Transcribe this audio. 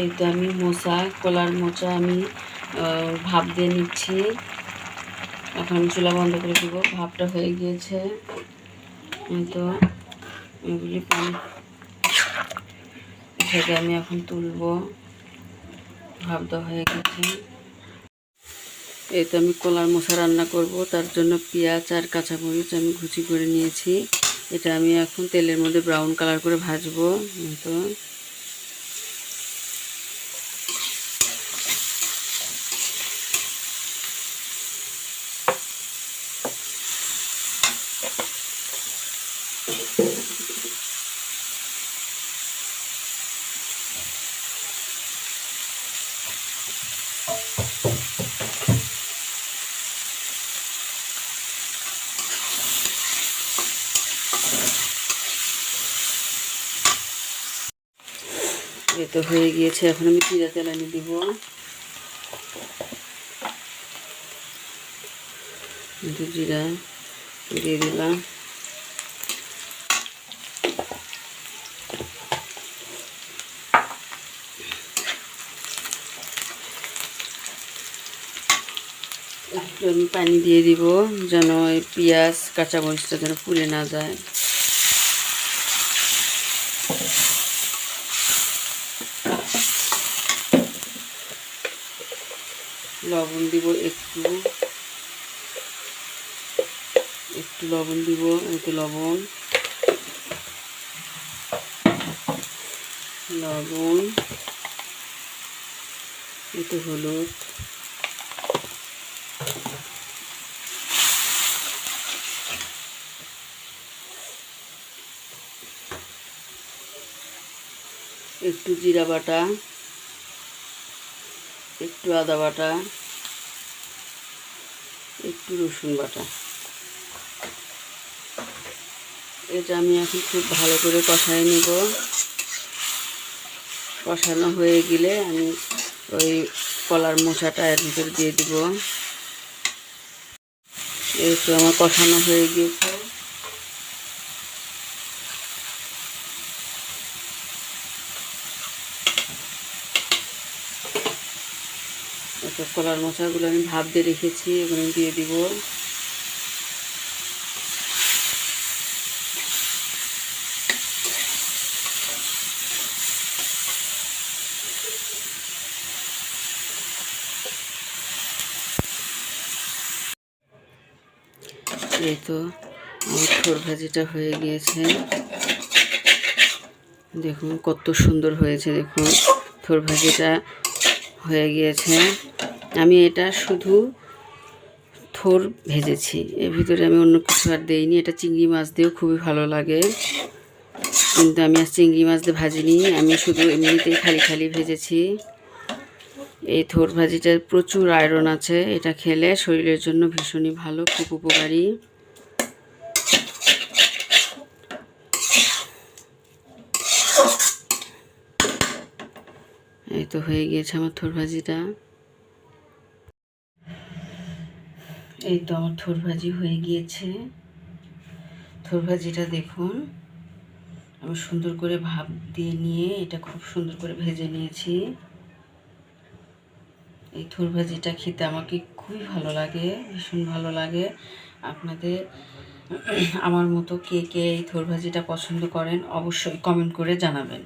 এই তো আমি মোচা কলার মোচা আমি ভাপ দিয়ে নিচ্ছি। এখন চুলা বন্ধ করে দিব, ভাপটা হয়ে গিয়েছে। তো, এগুলি পানি আমি এখন তুলবো। ভাপ দেওয়া হয়ে গেছে। এই তো আমি কলার মশা রান্না করব, তার জন্য পেঁয়াজ আর কাঁচামরিচ আমি কুচি করে নিয়েছি। এটা আমি এখন তেলের মধ্যে ব্রাউন কালার করে ভাজবো। তো। এই তো হয়ে গিয়েছে, এখন আমি জিরা তেলানি দিব। জিরা দিয়ে দিলাম। আমি পানি দিয়ে দিব, যেন এই পেঁয়াজ, কাঁচামরিচটা যেন পুড়ে না যায়। লবণ দিব একটু। একটু লবণ দিব একটু লবণ। লবণ। একটু হলুদ। একটু জিরা বাটা। একটু আদা বাটা। একটু রসুন বাটা। এটা আমি এখন খুব ভালো করে কষায় নেব। কষানো হয়ে গেলে আমি ওই কলার মোচাটা এর ভিতরে দিয়ে দিব। এই তো আমার কষানো হয়ে গিয়েছে। এসব কলার মশলাগুলো আমি ভাপ দিয়ে রেখেছি এগুলো দিয়ে দিব। এই তো আমার ভাজিটা হয়ে গিয়েছে। দেখুন কত সুন্দর হয়েছে, দেখুন থোর ভাজিটা। হয়ে গিয়েছে। আমি এটা শুধু থোর ভেজেছি। এর ভিতরে আমি অন্য কিছু আর দেইনি। এটা চিংড়ি মাছ দিয়েও খুবই ভালো লাগে। কিন্তু আমি আর চিংড়ি মাছ দিয়ে ভাজিনি। আমি শুধু এমনিতেই খালি খালি ভেজেছি। এই থোর ভাজিটার প্রচুর আয়রন আছে। এটা খেলে শরীরের জন্য ভীষণই ভালো, খুব উপকারী। এই তো হয়ে গিয়েছে আমার থোর ভাজিটা এই তো আমার থোর ভাজি হয়ে গিয়েছে। থোর ভাজিটা দেখুন, আমি সুন্দর করে ভাপ দিয়ে নিয়ে এটা খুব সুন্দর করে ভেজে নিয়েছি। এই থোর ভাজিটা খেতে আমাকে খুবই ভালো লাগে, ভীষণ ভালো লাগে। আপনাদের আমার মতো কে কে এই থোর ভাজিটা পছন্দ করেন অবশ্যই কমেন্ট করে জানাবেন।